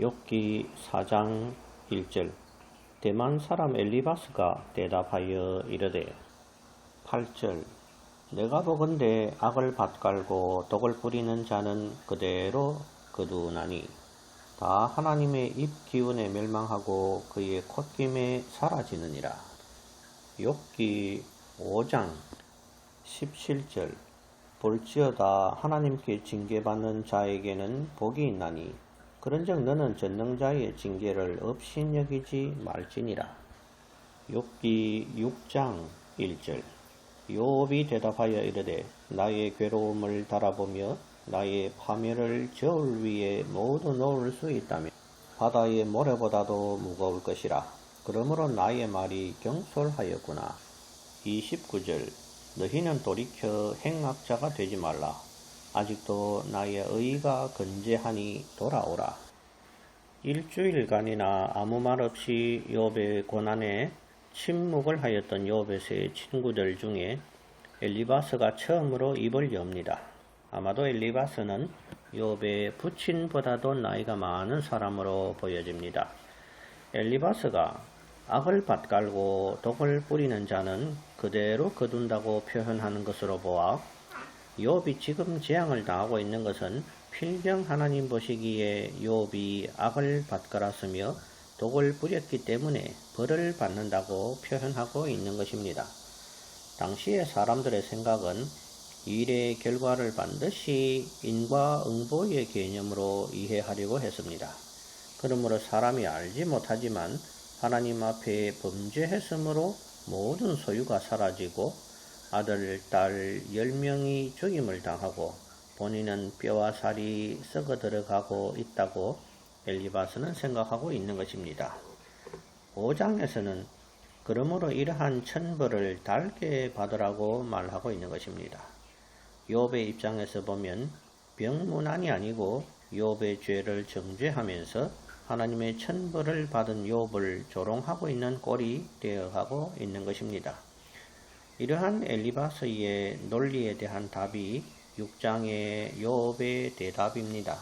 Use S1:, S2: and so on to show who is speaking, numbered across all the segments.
S1: 욥기 4장 1절. 대만 사람 엘리바스가 대답하여 이르되 8절. 내가 보건대 악을 밭갈고 독을 뿌리는 자는 그대로 거두나니 다 하나님의 입 기운에 멸망하고 그의 콧김에 사라지느니라. 욥기 5장 17절. 볼지어다 하나님께 징계받는 자에게는 복이 있나니 그런즉 너는 전능자의 징계를 없인 여기지 말지니라. 욥기 6장 1절 욥이 대답하여 이르되 나의 괴로움을 달아보며 나의 파멸을 저울 위에 모두 놓을 수 있다면 바다의 모래보다도 무거울 것이라. 그러므로 나의 말이 경솔하였구나. 29절 너희는 돌이켜 행악자가 되지 말라. 아직도 나의 의가 건재하니 돌아오라. 일주일간이나 아무 말 없이 욥의 고난에 침묵을 하였던 욥의 세 친구들 중에 엘리바스가 처음으로 입을 엽니다. 아마도 엘리바스는 욥의 부친보다도 나이가 많은 사람으로 보여집니다. 엘리바스가 악을 밭갈고 독을 뿌리는 자는 그대로 거둔다고 표현하는 것으로 보아 욥이 지금 재앙을 당하고 있는 것은 필경 하나님 보시기에 욥이 악을 밭갈았으며 독을 뿌렸기 때문에 벌을 받는다고 표현하고 있는 것입니다. 당시의 사람들의 생각은 일의 결과를 반드시 인과응보의 개념으로 이해하려고 했습니다. 그러므로 사람이 알지 못하지만 하나님 앞에 범죄했으므로 모든 소유가 사라지고 아들, 딸 10명이 죽임을 당하고 본인은 뼈와 살이 썩어 들어가고 있다고 엘리바스는 생각하고 있는 것입니다. 5장에서는 그러므로 이러한 천벌을 달게 받으라고 말하고 있는 것입니다. 욥의 입장에서 보면 병문안이 아니고 욥의 죄를 정죄하면서 하나님의 천벌을 받은 욥을 조롱하고 있는 꼴이 되어가고 있는 것입니다. 이러한 엘리바스의 논리에 대한 답이 6장의 욥의 대답입니다.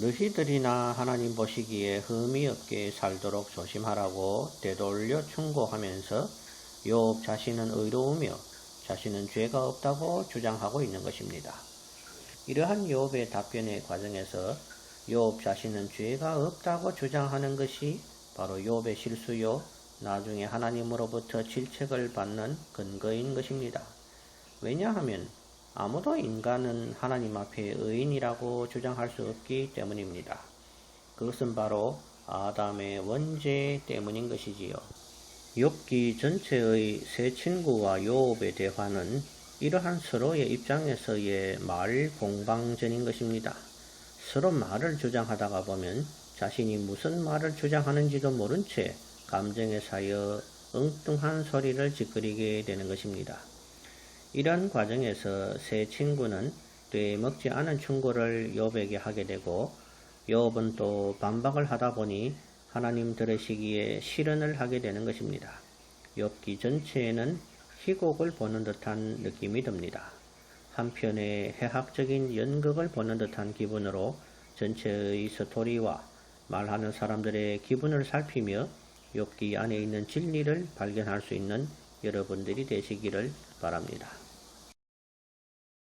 S1: 너희들이나 하나님 보시기에 흠이 없게 살도록 조심하라고 되돌려 충고하면서 욥 자신은 의로우며 자신은 죄가 없다고 주장하고 있는 것입니다. 이러한 욥의 답변의 과정에서 욥 자신은 죄가 없다고 주장하는 것이 바로 욥의 실수요 나중에 하나님으로부터 질책을 받는 근거인 것입니다. 왜냐하면 아무도 인간은 하나님 앞에 의인이라고 주장할 수 없기 때문입니다. 그것은 바로 아담의 원죄 때문인 것이지요. 욥기 전체의 세 친구와 욥의 대화는 이러한 서로의 입장에서의 말 공방전인 것입니다. 서로 말을 주장하다가 보면 자신이 무슨 말을 주장하는지도 모른 채 감정에 사여 엉뚱한 소리를 짓거리게 되는 것입니다. 이런 과정에서 세 친구는 되먹지 않은 충고를 욥에게 하게 되고 욥은 또 반박을 하다 보니 하나님 들으시기에 실언을 하게 되는 것입니다. 욥기 전체에는 희곡을 보는 듯한 느낌이 듭니다. 한편의 해학적인 연극을 보는 듯한 기분으로 전체의 스토리와 말하는 사람들의 기분을 살피며 욥기 안에 있는 진리를 발견할 수 있는 여러분들이 되시기를 바랍니다.